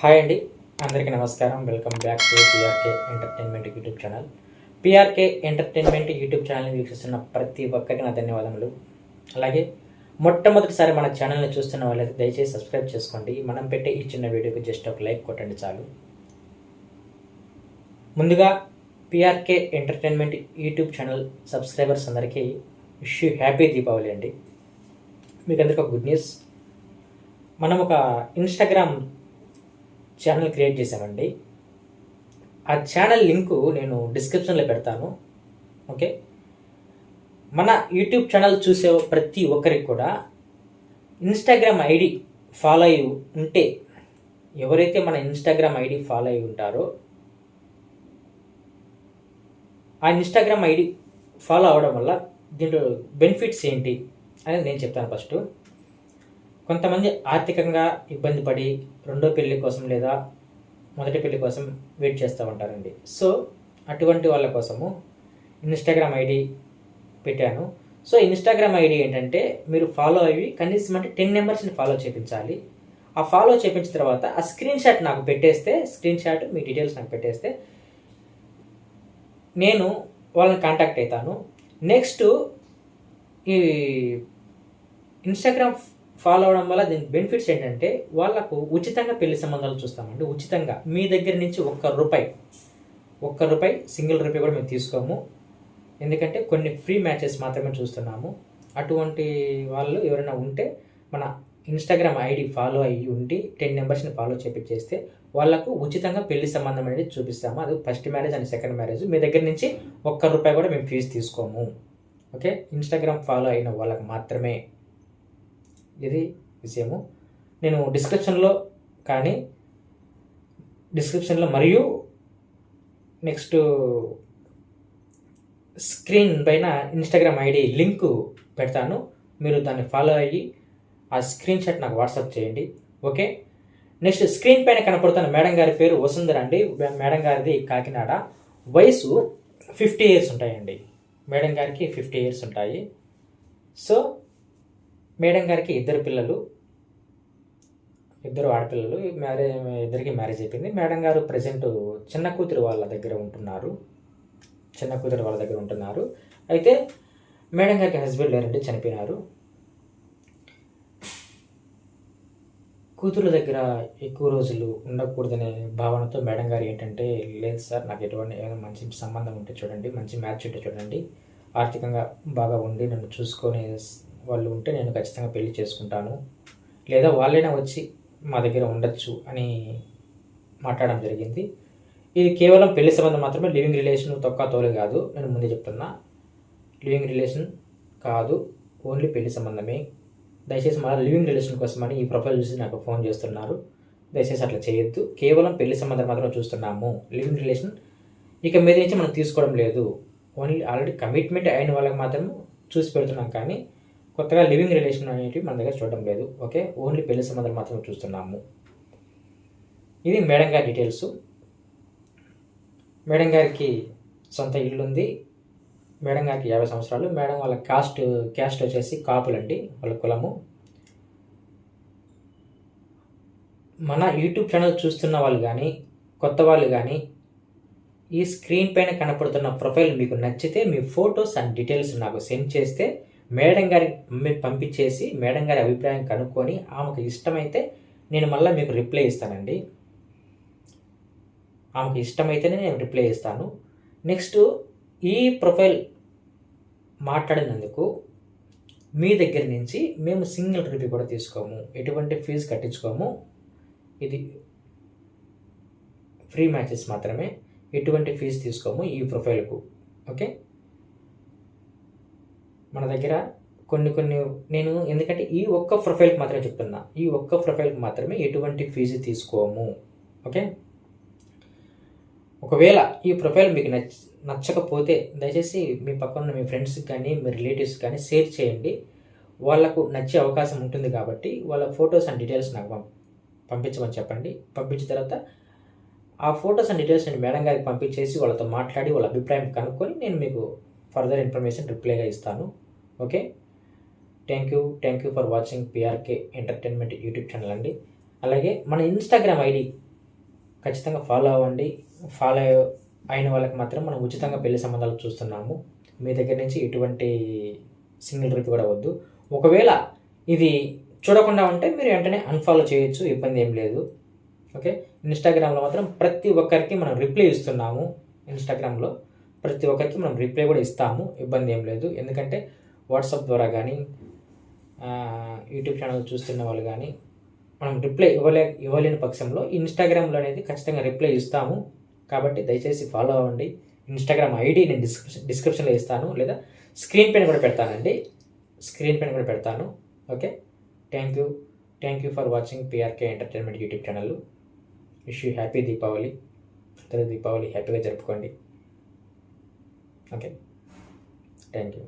Hi అండి. అందరికీ నమస్కారం. Welcome back to PRK entertainment YouTube channel. PRK entertainment YouTube ఛానల్ని వీక్షిస్తున్న ప్రతి ఒక్కరికి నా ధన్యవాదములు. అలాగే మొట్టమొదటిసారి మన ఛానల్ని చూస్తున్న వాళ్ళైతే దయచేసి సబ్స్క్రైబ్ చేసుకోండి. మనం పెట్టే ఈ చిన్న వీడియోకి జస్ట్ ఒక లైక్ కొట్టండి చాలు. ముందుగా PRK entertainment YouTube channel subscribers అందరికీ విష్ యూ హ్యాపీ దీపావళి అండి. మీకు అందరికీ ఒక గుడ్ న్యూస్. మనం ఒక ఇన్స్టాగ్రామ్ ఛానల్ క్రియేట్ చేశామండి. ఆ ఛానల్ లింకు నేను డిస్క్రిప్షన్లో పెడతాను. ఓకే మన యూట్యూబ్ ఛానల్ చూసే ప్రతి ఒక్కరికి కూడా ఇన్స్టాగ్రామ్ ఐడి ఫాలో అయి ఉంటే ఎవరైతే మన ఇన్స్టాగ్రామ్ ఐడి ఫాలో అయి ఉంటారో ఆ ఇన్స్టాగ్రామ్ ఐడి ఫాలో అవడం వల్ల దీంట్లో బెనిఫిట్స్ ఏంటి అనేది నేను చెప్తాను ఫస్ట్ కొంతమంది ఆర్థికంగా ఇబ్బంది పడి రెండో పెళ్ళి కోసం లేదా మొదటి పెళ్ళి కోసం వెయిట్ చేస్తూ ఉంటారండి. సో అటువంటి వాళ్ళ కోసము ఇన్స్టాగ్రామ్ ఐడి పెట్టాను. సో ఇన్స్టాగ్రామ్ ఐడి ఏంటంటే మీరు ఫాలో అయ్యి కనీసం అంటే టెన్ మెంబర్స్ని ఫాలో చేయించాలి ఆ ఫాలో చేయించిన తర్వాత ఆ స్క్రీన్ షాట్ నాకు పెట్టేస్తే స్క్రీన్ షాట్ మీ డీటెయిల్స్ నాకు పెట్టేస్తే నేను వాళ్ళని కాంటాక్ట్ అవుతాను. నెక్స్ట్ ఈ ఇన్స్టాగ్రామ్ ఫాలో అవడం వల్ల దీని బెనిఫిట్స్ ఏంటంటే వాళ్ళకు ఉచితంగా పెళ్ళి సంబంధాలు చూస్తామండి. ఉచితంగా మీ దగ్గర నుంచి ఒక్క రూపాయి ఒక్క రూపాయి సింగిల్ రూపాయి కూడా మేము తీసుకోము. ఎందుకంటే కొన్ని ఫ్రీ మ్యాచెస్ మాత్రమే చూస్తున్నాము. అటువంటి వాళ్ళు ఎవరైనా ఉంటే మన ఇన్స్టాగ్రామ్ ఐడి ఫాలో అయ్యి ఉండి టెన్ నెంబర్స్ని ఫాలో చేపించేస్తే వాళ్ళకు ఉచితంగా పెళ్ళి సంబంధం అనేది చూపిస్తాము. అది first marriage and second marriage. మీ దగ్గర నుంచి ఒక్క రూపాయి కూడా మేము ఫీజు తీసుకోము. ఓకే? ఇన్స్టాగ్రామ్ ఫాలో అయిన వాళ్ళకి మాత్రమే. ఇది విషయము. నేను డిస్క్రిప్షన్లో కానీ డిస్క్రిప్షన్లో మరియు నెక్స్ట్ స్క్రీన్ పైన ఇన్స్టాగ్రామ్ ఐడి లింక్ పెడతాను. మీరు దాన్ని ఫాలో అయ్యి ఆ స్క్రీన్ షాట్ నాకు వాట్సాప్ చేయండి. ఓకే నెక్స్ట్ స్క్రీన్ పైన కనపడుతున్న మేడం గారి పేరు వసుంధర అండి. మేడం గారిది కాకినాడ. వయసు ఫిఫ్టీ ఇయర్స్ ఉంటాయండి. మేడం గారికి ఫిఫ్టీ ఇయర్స్ ఉంటాయి. సో మేడం గారికి ఇద్దరు పిల్లలు ఇద్దరు ఆడపిల్లలు మ్యారేజ్ ఇద్దరికి మ్యారేజ్ అయిపోయింది. మేడం గారు ప్రజెంట్ చిన్న కూతురు వాళ్ళ దగ్గర ఉంటున్నారు. చిన్న కూతురు వాళ్ళ దగ్గర ఉంటున్నారు. అయితే మేడం గారికి హస్బెండ్ లేరండి చనిపోయినారు. కూతురు దగ్గర ఎక్కువ రోజులు ఉండకూడదనే భావనతో మేడం గారు ఏంటంటే లేదు సార్ నాకు ఎటువంటి ఏదైనా మంచి సంబంధం ఉంటే చూడండి మంచి మ్యాచ్ ఉంటే చూడండి ఆర్థికంగా బాగా ఉండి నన్ను చూసుకొని వాళ్ళు ఉంటే నేను ఖచ్చితంగా పెళ్ళి చేసుకుంటాను. లేదా వాళ్ళైనా వచ్చి మా దగ్గర ఉండొచ్చు అని మాట్లాడడం జరిగింది. ఇది కేవలం పెళ్ళి సంబంధం మాత్రమే లివింగ్ రిలేషన్ తొక్క తోలు కాదు. నేను ముందే చెప్తున్నా లివింగ్ రిలేషన్ కాదు ఓన్లీ పెళ్ళి సంబంధమే. దయచేసి మళ్ళీ లివింగ్ రిలేషన్ కోసమని ఈ ప్రొఫైల్ చూసి నాకు ఫోన్ చేస్తున్నారు. దయచేసి అట్లా చేయొద్దు. కేవలం పెళ్ళి సంబంధం మాత్రం చూస్తున్నాము. లివింగ్ రిలేషన్ ఇక మీద నుంచి మనం తీసుకోవడం లేదు. ఓన్లీ ఆల్రెడీ కమిట్మెంట్ అయిన వాళ్ళకి మాత్రం చూసి పెడుతున్నాం కానీ కొత్తగా లివింగ్ రిలేషన్ అనేటివి మన దగ్గర చూడడం లేదు ఓకే? ఓన్లీ పెళ్ళి సంబంధాలు మాత్రమే చూస్తున్నాము. ఇది మేడం గారి డీటెయిల్స్. మేడం గారికి సొంత ఇల్లు ఉంది. మేడం గారికి యాభై సంవత్సరాలు. మేడం వాళ్ళ కాస్ట్ క్యాస్ట్ వచ్చేసి కాపులండి వాళ్ళ కులము. మన యూట్యూబ్ ఛానల్ చూస్తున్న వాళ్ళు కానీ కొత్త వాళ్ళు కానీ ఈ స్క్రీన్ పైన కనపడుతున్న ప్రొఫైల్ మీకు నచ్చితే మీ ఫొటోస్ అండ్ డీటెయిల్స్ నాకు సెండ్ చేస్తే మేడం గారికి పంపించేసి మేడం గారి అభిప్రాయం కనుక్కొని ఆమెకు ఇష్టమైతే నేను మళ్ళీ మీకు రిప్లై ఇస్తానండి. ఆమెకు ఇష్టమైతేనే నేను రిప్లై ఇస్తాను. నెక్స్ట్ ఈ ప్రొఫైల్ మాట్లాడినందుకు మీ దగ్గర నుంచి మేము సింగిల్ రూపీ కూడా తీసుకోము. ఎటువంటి ఫీజు కట్టించుకోము. ఇది ఫ్రీ మ్యాచెస్ మాత్రమే. ఎటువంటి ఫీజు తీసుకోము ఈ ప్రొఫైల్కు. ఓకే? మన దగ్గర కొన్ని కొన్ని నేను ఎందుకంటే ఈ ఒక్క ప్రొఫైల్కి మాత్రమే చెప్తున్నా. ఈ ఒక్క ప్రొఫైల్కి మాత్రమే ఎటువంటి ఫీజు తీసుకోము. ఓకే? ఒకవేళ ఈ ప్రొఫైల్ మీకు నచ్చ నచ్చకపోతే దయచేసి మీ పక్కన మీ ఫ్రెండ్స్కి కానీ మీ రిలేటివ్స్ కానీ షేర్ చేయండి. వాళ్ళకు నచ్చే అవకాశం ఉంటుంది కాబట్టి వాళ్ళ ఫొటోస్ అండ్ డీటెయిల్స్ నాకు పంప్ పంపించమని చెప్పండి. పంపించిన తర్వాత ఆ ఫొటోస్ అండ్ డీటెయిల్స్ నేను మేడం గారికి పంపించేసి వాళ్ళతో మాట్లాడి వాళ్ళ అభిప్రాయం కనుక్కొని నేను మీకు ఫర్దర్ ఇన్ఫర్మేషన్ రిప్లైగా ఇస్తాను. Okay? Thank you thank you for watching PRK entertainment YouTube channel అండి. అలాగే మన ఇన్స్టాగ్రామ్ ఐడి ఖచ్చితంగా ఫాలో అవ్వండి. ఫాలో అయిన వాళ్ళకి మాత్రం మనం ఉచితంగా పెళ్ళి సంబంధాలు చూస్తున్నాము. మీ దగ్గర నుంచి ఎటువంటి సింగిల్ రిప్ కూడా వద్దు. ఒకవేళ ఇది చూడకుండా ఉంటే మీరు వెంటనే అన్ఫాలో చేయొచ్చు ఇబ్బంది ఏం లేదు. ఓకే? ఇన్స్టాగ్రామ్లో మాత్రం ప్రతి ఒక్కరికి మనం రిప్లై ఇస్తున్నాము. ఇన్స్టాగ్రామ్లో ప్రతి ఒక్కరికి మనం రిప్లై కూడా ఇస్తాము. ఇబ్బంది ఏం లేదు. ఎందుకంటే వాట్సాప్ ద్వారా కానీ యూట్యూబ్ ఛానల్ చూస్తున్న వాళ్ళు కానీ మనం రిప్లై ఇవ్వలే ఇవ్వలేని పక్షంలో ఇన్స్టాగ్రామ్లో అనేది ఖచ్చితంగా రిప్లై ఇస్తాము. కాబట్టి దయచేసి ఫాలో అవ్వండి. ఇన్స్టాగ్రామ్ ఐడి నేను డిస్క్రిప్షన్ డిస్క్రిప్షన్లో ఇస్తాను. లేదా స్క్రీన్ పైన కూడా పెడతానండి. స్క్రీన్ పైన కూడా పెడతాను. Okay? Thank you thank you for watching PRK entertainment YouTube channel wish you happy Deepavali అందరూ దీపావళి హ్యాపీగా జరుపుకోండి. ఓకే? Thank you